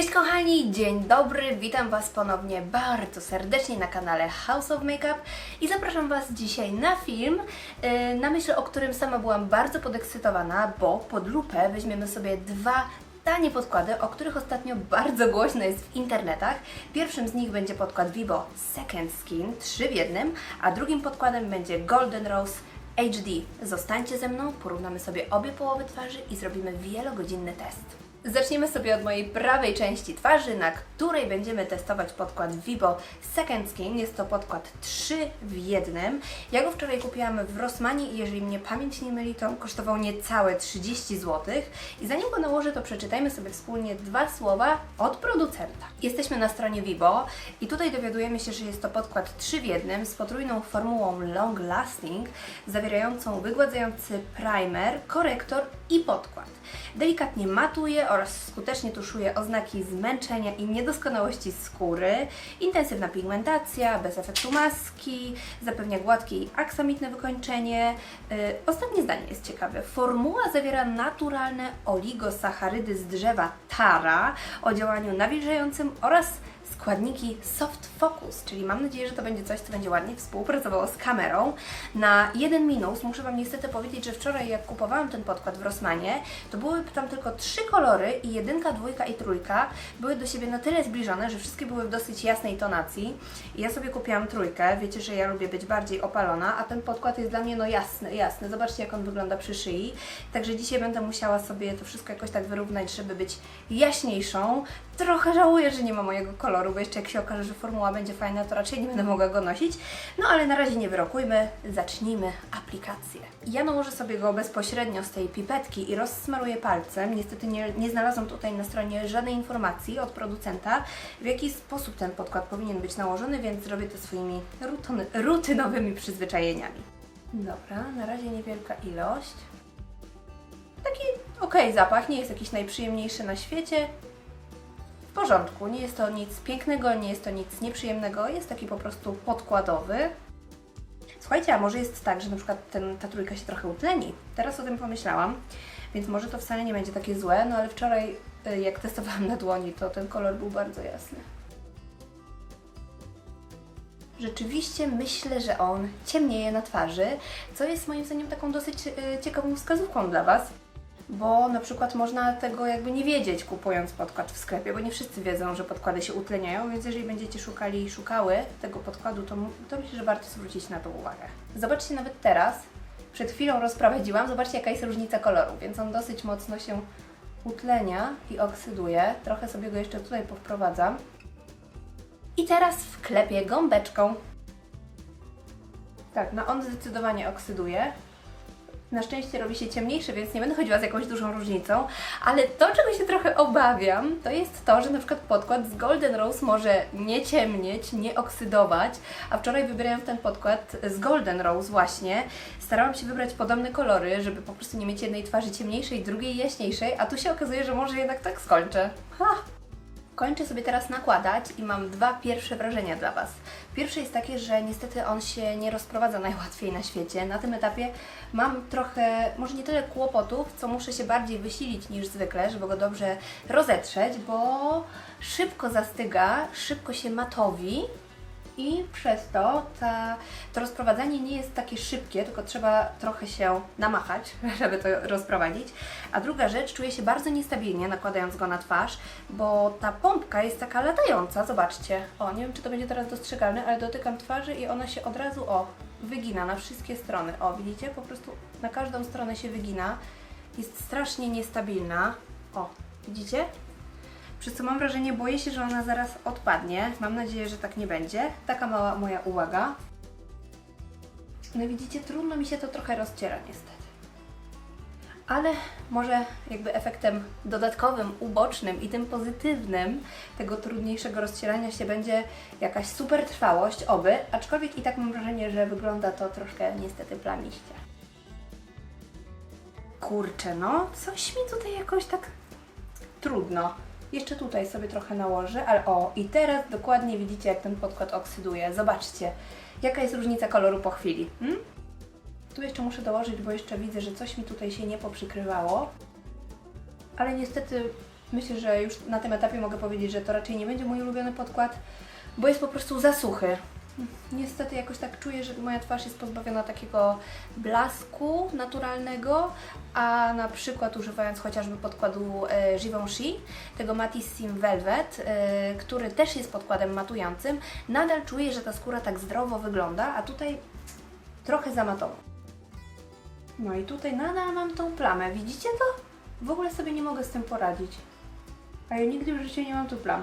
Cześć kochani, dzień dobry, witam Was ponownie bardzo serdecznie na kanale House of Makeup i zapraszam Was dzisiaj na film, yy, na myśl o którym sama byłam bardzo podekscytowana, bo pod lupę weźmiemy sobie dwa tanie podkłady, o których ostatnio bardzo głośno jest w internetach. Pierwszym z nich będzie podkład Vivo Second Skin 3 w jednym, a drugim podkładem będzie Golden Rose HD. Zostańcie ze mną, porównamy sobie obie połowy twarzy i zrobimy wielogodzinny test. Zaczniemy sobie od mojej prawej części twarzy, na której będziemy testować podkład Vivo Second Skin. Jest to podkład 3 w jednym. Ja go wczoraj kupiłam w Rossmanie i jeżeli mnie pamięć nie myli, to kosztował niecałe 30 zł. I zanim go nałożę, to przeczytajmy sobie wspólnie dwa słowa od producenta. Jesteśmy na stronie Vivo i tutaj dowiadujemy się, że jest to podkład 3 w jednym z potrójną formułą Long Lasting, zawierającą wygładzający primer, korektor i podkład. Delikatnie matuje oraz skutecznie tuszuje oznaki zmęczenia i niedoskonałości skóry. Intensywna pigmentacja, bez efektu maski, zapewnia gładkie i aksamitne wykończenie. Yy, ostatnie zdanie jest ciekawe. Formuła zawiera naturalne oligosacharydy z drzewa tara o działaniu nawilżającym oraz składniki Soft Focus, czyli mam nadzieję, że to będzie coś, co będzie ładnie współpracowało z kamerą. Na jeden minus muszę Wam niestety powiedzieć, że wczoraj jak kupowałam ten podkład w Rossmanie, to były tam tylko trzy kolory i jedynka, dwójka i trójka były do siebie na tyle zbliżone, że wszystkie były w dosyć jasnej tonacji. I ja sobie kupiłam trójkę, wiecie, że ja lubię być bardziej opalona, a ten podkład jest dla mnie no jasny, jasny. Zobaczcie jak on wygląda przy szyi. Także dzisiaj będę musiała sobie to wszystko jakoś tak wyrównać, żeby być jaśniejszą. Trochę żałuję, że nie ma mojego koloru, bo jeszcze jak się okaże, że formuła będzie fajna, to raczej nie będę mogła go nosić. No ale na razie nie wyrokujmy, zacznijmy aplikację. Ja nałożę sobie go bezpośrednio z tej pipetki i rozsmaruję palcem. Niestety nie, nie znalazłam tutaj na stronie żadnej informacji od producenta, w jaki sposób ten podkład powinien być nałożony, więc zrobię to swoimi rutyny, rutynowymi przyzwyczajeniami. Dobra, na razie niewielka ilość. Taki ok zapach, nie jest jakiś najprzyjemniejszy na świecie, w porządku. Nie jest to nic pięknego, nie jest to nic nieprzyjemnego, jest taki po prostu podkładowy. Słuchajcie, a może jest tak, że na przykład ten, ta trójka się trochę utleni. Teraz o tym pomyślałam, więc może to wcale nie będzie takie złe, no ale wczoraj y, jak testowałam na dłoni, to ten kolor był bardzo jasny. Rzeczywiście myślę, że on ciemnieje na twarzy, co jest moim zdaniem taką dosyć y, ciekawą wskazówką dla Was bo na przykład można tego jakby nie wiedzieć kupując podkład w sklepie, bo nie wszyscy wiedzą, że podkłady się utleniają, więc jeżeli będziecie szukali i szukały tego podkładu, to, to myślę, że warto zwrócić na to uwagę. Zobaczcie nawet teraz, przed chwilą rozprowadziłam, zobaczcie jaka jest różnica koloru, więc on dosyć mocno się utlenia i oksyduje. Trochę sobie go jeszcze tutaj powprowadzam. I teraz wklepię gąbeczką. Tak, no on zdecydowanie oksyduje. Na szczęście robi się ciemniejszy, więc nie będę chodziła z jakąś dużą różnicą, ale to, czego się trochę obawiam, to jest to, że na przykład podkład z Golden Rose może nie ciemnieć, nie oksydować, a wczoraj wybierając ten podkład z Golden Rose właśnie, starałam się wybrać podobne kolory, żeby po prostu nie mieć jednej twarzy ciemniejszej, drugiej jaśniejszej, a tu się okazuje, że może jednak tak skończę. Ha! Kończę sobie teraz nakładać i mam dwa pierwsze wrażenia dla Was. Pierwsze jest takie, że niestety on się nie rozprowadza najłatwiej na świecie. Na tym etapie mam trochę, może nie tyle kłopotów, co muszę się bardziej wysilić niż zwykle, żeby go dobrze rozetrzeć, bo szybko zastyga, szybko się matowi i przez to ta, to rozprowadzanie nie jest takie szybkie, tylko trzeba trochę się namachać, żeby to rozprowadzić. A druga rzecz, czuję się bardzo niestabilnie nakładając go na twarz, bo ta pompka jest taka latająca, zobaczcie. O, nie wiem czy to będzie teraz dostrzegalne, ale dotykam twarzy i ona się od razu, o, wygina na wszystkie strony. O, widzicie? Po prostu na każdą stronę się wygina. Jest strasznie niestabilna. O, widzicie? Przez co mam wrażenie, boję się, że ona zaraz odpadnie. Mam nadzieję, że tak nie będzie. Taka mała moja uwaga. No widzicie, trudno mi się to trochę rozciera niestety. Ale może jakby efektem dodatkowym, ubocznym i tym pozytywnym tego trudniejszego rozcierania się będzie jakaś super trwałość, oby, aczkolwiek i tak mam wrażenie, że wygląda to troszkę niestety plamiście. Kurczę, no, coś mi tutaj jakoś tak trudno. Jeszcze tutaj sobie trochę nałożę, ale o, i teraz dokładnie widzicie, jak ten podkład oksyduje. Zobaczcie, jaka jest różnica koloru po chwili. Hmm? Tu jeszcze muszę dołożyć, bo jeszcze widzę, że coś mi tutaj się nie poprzykrywało. Ale niestety Myślę, że już na tym etapie mogę powiedzieć, że to raczej nie będzie mój ulubiony podkład, bo jest po prostu za suchy. Niestety jakoś tak czuję, że moja twarz jest pozbawiona takiego blasku naturalnego, a na przykład używając chociażby podkładu e, Givenchy, tego Matissime Velvet, e, który też jest podkładem matującym, nadal czuję, że ta skóra tak zdrowo wygląda, a tutaj trochę za matowo. No i tutaj nadal mam tą plamę, widzicie to? W ogóle sobie nie mogę z tym poradzić. A ja nigdy w życiu nie mam tu plam.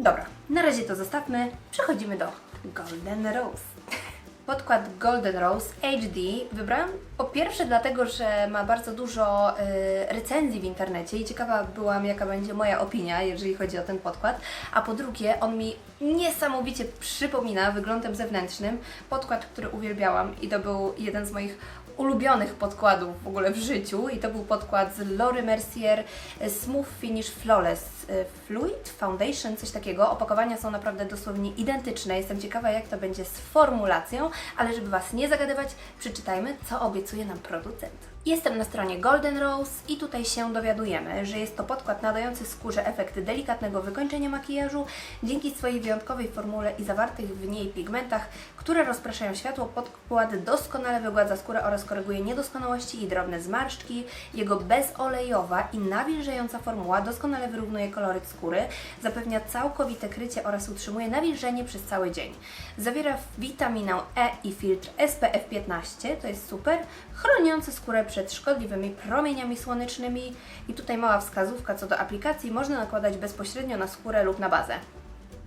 Dobra, na razie to zostawmy. Przechodzimy do Golden Rose. Podkład Golden Rose HD wybrałam po pierwsze dlatego, że ma bardzo dużo y, recenzji w internecie i ciekawa byłam jaka będzie moja opinia, jeżeli chodzi o ten podkład, a po drugie on mi niesamowicie przypomina wyglądem zewnętrznym podkład, który uwielbiałam i to był jeden z moich ulubionych podkładów w ogóle w życiu i to był podkład z Laura Mercier e, Smooth Finish Flawless Fluid Foundation, coś takiego. Opakowania są naprawdę dosłownie identyczne. Jestem ciekawa jak to będzie z formulacją, ale żeby Was nie zagadywać, przeczytajmy co obiecuje nam producent. Jestem na stronie Golden Rose i tutaj się dowiadujemy, że jest to podkład nadający skórze efekt delikatnego wykończenia makijażu dzięki swojej wyjątkowej formule i zawartych w niej pigmentach, które rozpraszają światło. Podkład doskonale wygładza skórę oraz koryguje niedoskonałości i drobne zmarszczki. Jego bezolejowa i nawilżająca formuła doskonale wyrównuje koloryt skóry, zapewnia całkowite krycie oraz utrzymuje nawilżenie przez cały dzień. Zawiera witaminę E i filtr SPF 15, to jest super, chroniący skórę przed szkodliwymi promieniami słonecznymi. I tutaj mała wskazówka co do aplikacji, można nakładać bezpośrednio na skórę lub na bazę.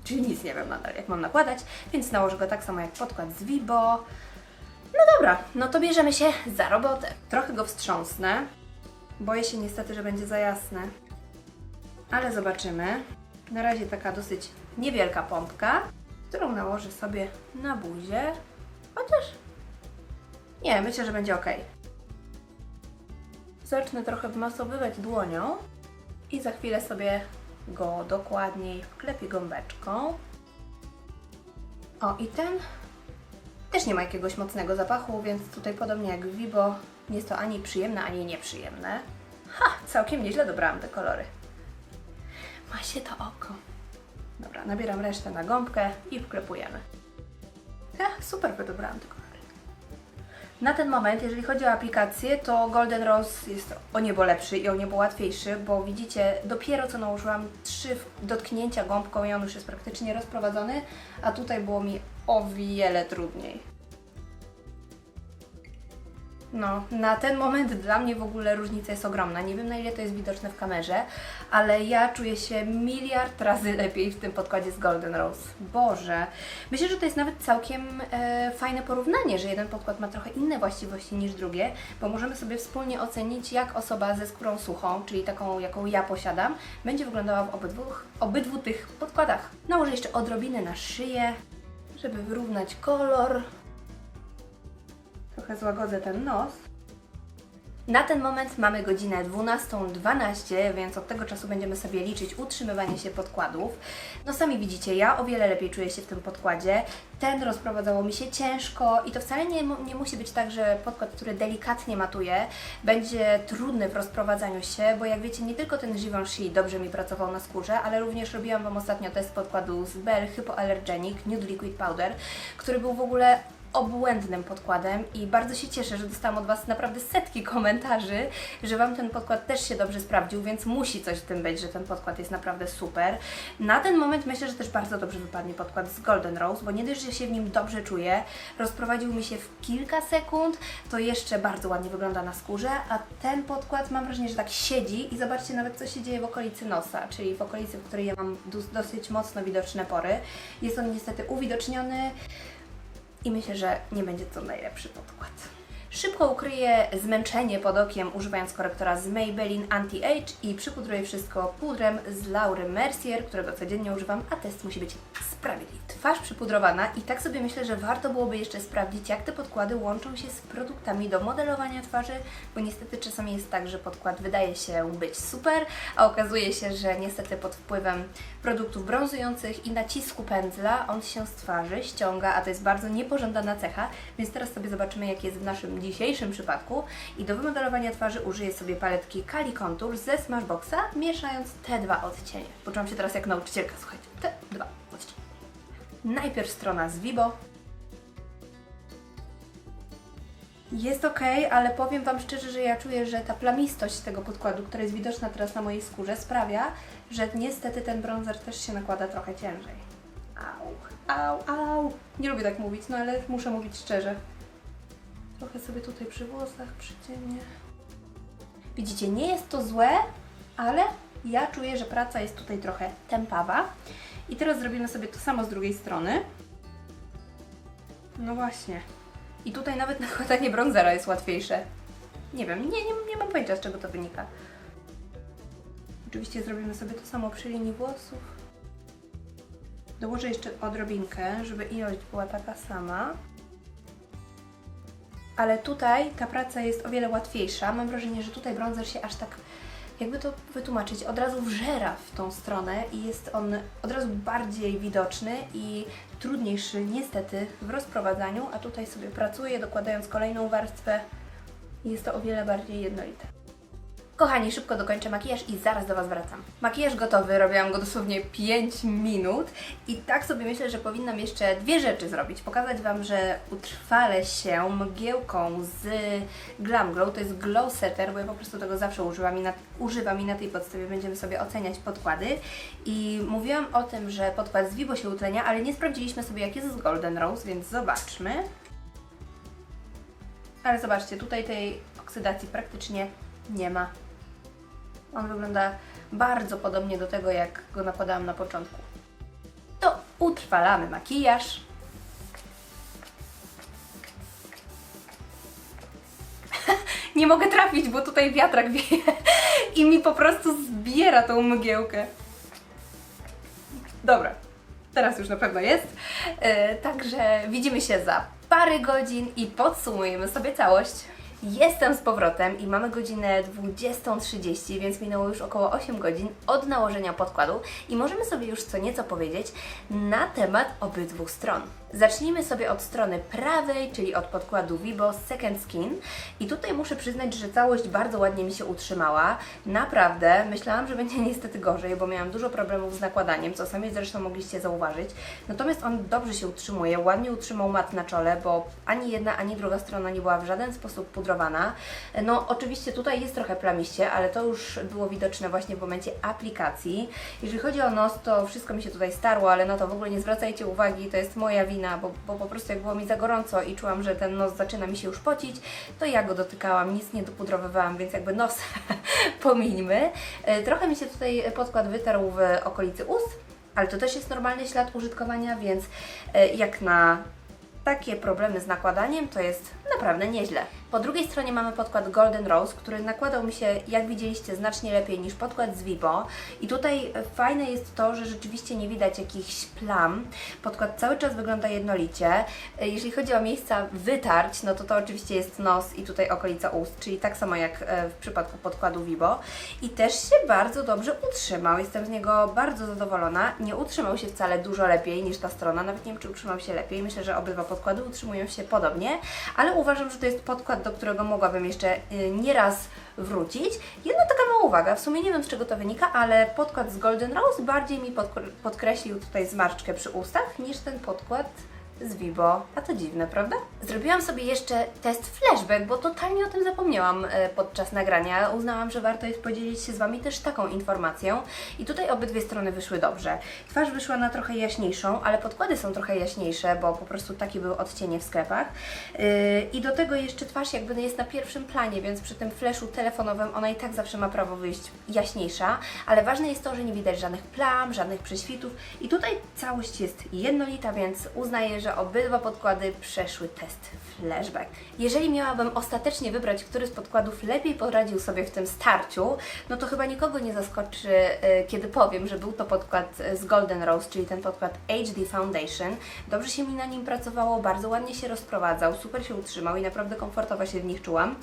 Czyli nic nie wiem nadal, jak mam nakładać, więc nałożę go tak samo jak podkład z Vibo. No dobra, no to bierzemy się za robotę. Trochę go wstrząsnę. Boję się niestety, że będzie za jasne. Ale zobaczymy. Na razie taka dosyć niewielka pompka, którą nałożę sobie na buzię. Chociaż... Nie, myślę, że będzie ok. Zacznę trochę wmasowywać dłonią i za chwilę sobie go dokładniej wklepię gąbeczką. O, i ten też nie ma jakiegoś mocnego zapachu, więc tutaj podobnie jak w Vibo nie jest to ani przyjemne, ani nieprzyjemne. Ha, całkiem nieźle dobrałam te kolory. Ma się to oko. Dobra, nabieram resztę na gąbkę i wklepujemy. Ha, super wydobrałam kolory. Na ten moment, jeżeli chodzi o aplikację, to Golden Rose jest o niebo lepszy i o niebo łatwiejszy, bo widzicie, dopiero co nałożyłam trzy dotknięcia gąbką i on już jest praktycznie rozprowadzony, a tutaj było mi o wiele trudniej. No, na ten moment dla mnie w ogóle różnica jest ogromna. Nie wiem na ile to jest widoczne w kamerze, ale ja czuję się miliard razy lepiej w tym podkładzie z Golden Rose. Boże, myślę, że to jest nawet całkiem e, fajne porównanie, że jeden podkład ma trochę inne właściwości niż drugie, bo możemy sobie wspólnie ocenić, jak osoba ze skórą suchą, czyli taką, jaką ja posiadam, będzie wyglądała w obydwu, obydwu tych podkładach. Nałożę jeszcze odrobinę na szyję, żeby wyrównać kolor. Trochę złagodzę ten nos. Na ten moment mamy godzinę 12.12, więc od tego czasu będziemy sobie liczyć utrzymywanie się podkładów. No sami widzicie, ja o wiele lepiej czuję się w tym podkładzie. Ten rozprowadzało mi się ciężko i to wcale nie, nie musi być tak, że podkład, który delikatnie matuje, będzie trudny w rozprowadzaniu się, bo jak wiecie, nie tylko ten Givenchy dobrze mi pracował na skórze, ale również robiłam Wam ostatnio test podkładu z Bell Hypoallergenic Nude Liquid Powder, który był w ogóle obłędnym podkładem i bardzo się cieszę, że dostałam od Was naprawdę setki komentarzy, że Wam ten podkład też się dobrze sprawdził, więc musi coś w tym być, że ten podkład jest naprawdę super. Na ten moment myślę, że też bardzo dobrze wypadnie podkład z Golden Rose, bo nie dość, że się w nim dobrze czuję, rozprowadził mi się w kilka sekund, to jeszcze bardzo ładnie wygląda na skórze, a ten podkład mam wrażenie, że tak siedzi i zobaczcie nawet co się dzieje w okolicy nosa, czyli w okolicy, w której ja mam dosyć mocno widoczne pory. Jest on niestety uwidoczniony, i myślę, że nie będzie to najlepszy podkład. Szybko ukryję zmęczenie pod okiem używając korektora z Maybelline Anti-Age i przypudruję wszystko pudrem z Laury Mercier, którego codziennie używam, a test musi być sprawiedliwy. Twarz przypudrowana i tak sobie myślę, że warto byłoby jeszcze sprawdzić, jak te podkłady łączą się z produktami do modelowania twarzy, bo niestety czasami jest tak, że podkład wydaje się być super, a okazuje się, że niestety pod wpływem produktów brązujących i nacisku pędzla on się z twarzy ściąga, a to jest bardzo niepożądana cecha, więc teraz sobie zobaczymy, jak jest w naszym dzisiejszym przypadku i do wymodelowania twarzy użyję sobie paletki Kali Contour ze Smashboxa, mieszając te dwa odcienie. Poczułam się teraz jak nauczycielka, słuchajcie, te dwa odcienie. Najpierw strona z Vibo. Jest ok, ale powiem Wam szczerze, że ja czuję, że ta plamistość tego podkładu, która jest widoczna teraz na mojej skórze, sprawia, że niestety ten bronzer też się nakłada trochę ciężej. Au, au, au. Nie lubię tak mówić, no ale muszę mówić szczerze. Trochę sobie tutaj przy włosach przyciemnię. Widzicie, nie jest to złe, ale ja czuję, że praca jest tutaj trochę tępawa. I teraz zrobimy sobie to samo z drugiej strony. No właśnie. I tutaj nawet nakładanie bronzera jest łatwiejsze. Nie wiem, nie, nie, nie mam pojęcia z czego to wynika. Oczywiście zrobimy sobie to samo przy linii włosów. Dołożę jeszcze odrobinkę, żeby ilość była taka sama. Ale tutaj ta praca jest o wiele łatwiejsza. Mam wrażenie, że tutaj bronzer się aż tak, jakby to wytłumaczyć, od razu wżera w tą stronę i jest on od razu bardziej widoczny i trudniejszy niestety w rozprowadzaniu, a tutaj sobie pracuję dokładając kolejną warstwę jest to o wiele bardziej jednolite. Kochani, szybko dokończę makijaż i zaraz do Was wracam. Makijaż gotowy, robiłam go dosłownie 5 minut i tak sobie myślę, że powinnam jeszcze dwie rzeczy zrobić. Pokazać Wam, że utrwalę się mgiełką z Glam Glow, to jest Glow Setter, bo ja po prostu tego zawsze używam i na, używam i na tej podstawie będziemy sobie oceniać podkłady. I mówiłam o tym, że podkład z Vivo się utlenia, ale nie sprawdziliśmy sobie jak jest z Golden Rose, więc zobaczmy. Ale zobaczcie, tutaj tej oksydacji praktycznie nie ma. On wygląda bardzo podobnie do tego, jak go nakładałam na początku. To utrwalamy makijaż. Nie mogę trafić, bo tutaj wiatrak wieje i mi po prostu zbiera tą mgiełkę. Dobra, teraz już na pewno jest. E, także widzimy się za parę godzin i podsumujemy sobie całość. Jestem z powrotem i mamy godzinę 20.30, więc minęło już około 8 godzin od nałożenia podkładu i możemy sobie już co nieco powiedzieć na temat obydwu stron. Zacznijmy sobie od strony prawej, czyli od podkładu Vibo Second Skin i tutaj muszę przyznać, że całość bardzo ładnie mi się utrzymała. Naprawdę, myślałam, że będzie niestety gorzej, bo miałam dużo problemów z nakładaniem, co sami zresztą mogliście zauważyć. Natomiast on dobrze się utrzymuje, ładnie utrzymał mat na czole, bo ani jedna, ani druga strona nie była w żaden sposób No oczywiście tutaj jest trochę plamiście, ale to już było widoczne właśnie w momencie aplikacji. Jeżeli chodzi o nos, to wszystko mi się tutaj starło, ale na to w ogóle nie zwracajcie uwagi, to jest moja wina, bo, bo po prostu jak było mi za gorąco i czułam, że ten nos zaczyna mi się już pocić, to ja go dotykałam, nic nie dopudrowywałam, więc jakby nos pomińmy. E, Trochę mi się tutaj podkład wytarł w okolicy ust, ale to też jest normalny ślad użytkowania, więc e, jak na takie problemy z nakładaniem to jest naprawdę nieźle. Po drugiej stronie mamy podkład Golden Rose, który nakładał mi się, jak widzieliście, znacznie lepiej niż podkład z Vibo. I tutaj fajne jest to, że rzeczywiście nie widać jakichś plam. Podkład cały czas wygląda jednolicie. Jeżeli chodzi o miejsca wytarć, no to to oczywiście jest nos i tutaj okolica ust, czyli tak samo jak e, w przypadku podkładu Vibo. I też się bardzo dobrze utrzymał. Jestem z niego bardzo zadowolona. Nie utrzymał się wcale dużo lepiej niż ta strona, nawet nie wiem, czy utrzymał się lepiej. Myślę, że obydwa podkłady utrzymują się podobnie, ale uważam, że to jest podkład, do którego mogłabym jeszcze y, nieraz wrócić. Jedna taka mała uwaga, w sumie nie wiem z czego to wynika, ale podkład z Golden Rose bardziej mi podkr- podkreślił tutaj zmarszczkę przy ustach niż ten podkład z Vibo. A to dziwne, prawda? Zrobiłam sobie jeszcze test flashback, bo totalnie o tym zapomniałam e, podczas nagrania. Uznałam, że warto jest podzielić się z Wami też taką informacją. I tutaj obydwie strony wyszły dobrze. Twarz wyszła na trochę jaśniejszą, ale podkłady są trochę jaśniejsze, bo po prostu takie były odcienie w sklepach. Yy, I do tego jeszcze twarz jakby jest na pierwszym planie, więc przy tym flashu telefonowym ona i tak zawsze ma prawo wyjść jaśniejsza, ale ważne jest to, że nie widać żadnych plam, żadnych prześwitów i tutaj całość jest jednolita, więc uznaję, że obydwa podkłady przeszły test flashback. Jeżeli miałabym ostatecznie wybrać, który z podkładów lepiej poradził sobie w tym starciu, no to chyba nikogo nie zaskoczy, y, kiedy powiem, że był to podkład z Golden Rose, czyli ten podkład HD Foundation. Dobrze się mi na nim pracowało, bardzo ładnie się rozprowadzał, super się utrzymał i naprawdę komfortowo się w nich czułam.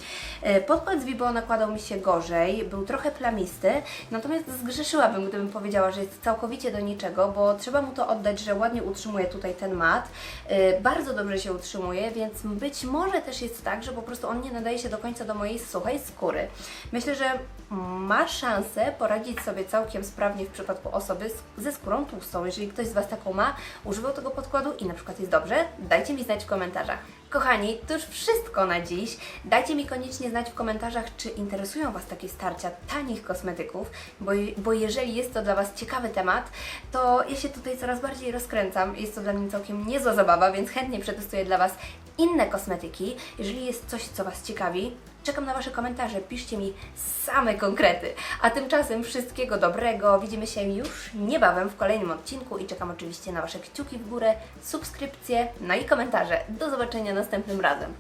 Y, Podkład z Vibo nakładał mi się gorzej, był trochę plamisty, natomiast zgrzeszyłabym, gdybym powiedziała, że jest całkowicie do niczego, bo trzeba mu to oddać, że ładnie utrzymuje tutaj ten mat. Y, Bardzo dobrze się utrzymuje, więc być może też jest tak, że po prostu on nie nadaje się do końca do mojej suchej skóry. Myślę, że ma szansę poradzić sobie całkiem sprawnie w przypadku osoby ze skórą tłustą. Jeżeli ktoś z Was taką ma, używał tego podkładu i na przykład jest dobrze, dajcie mi znać w komentarzach. Kochani, to już wszystko na dziś. Dajcie mi koniecznie znać w komentarzach, czy interesują Was takie starcia tanich kosmetyków, bo, bo jeżeli jest to dla Was ciekawy temat, to ja się tutaj coraz bardziej rozkręcam. Jest to dla mnie całkiem niezła zabawa, więc chętnie przetestuję dla Was inne kosmetyki. Jeżeli jest coś, co Was ciekawi, czekam na Wasze komentarze, piszcie mi same konkrety. A tymczasem wszystkiego dobrego. Widzimy się już niebawem w kolejnym odcinku i czekam oczywiście na Wasze kciuki w górę, subskrypcje, no i komentarze. Do zobaczenia następnym razem.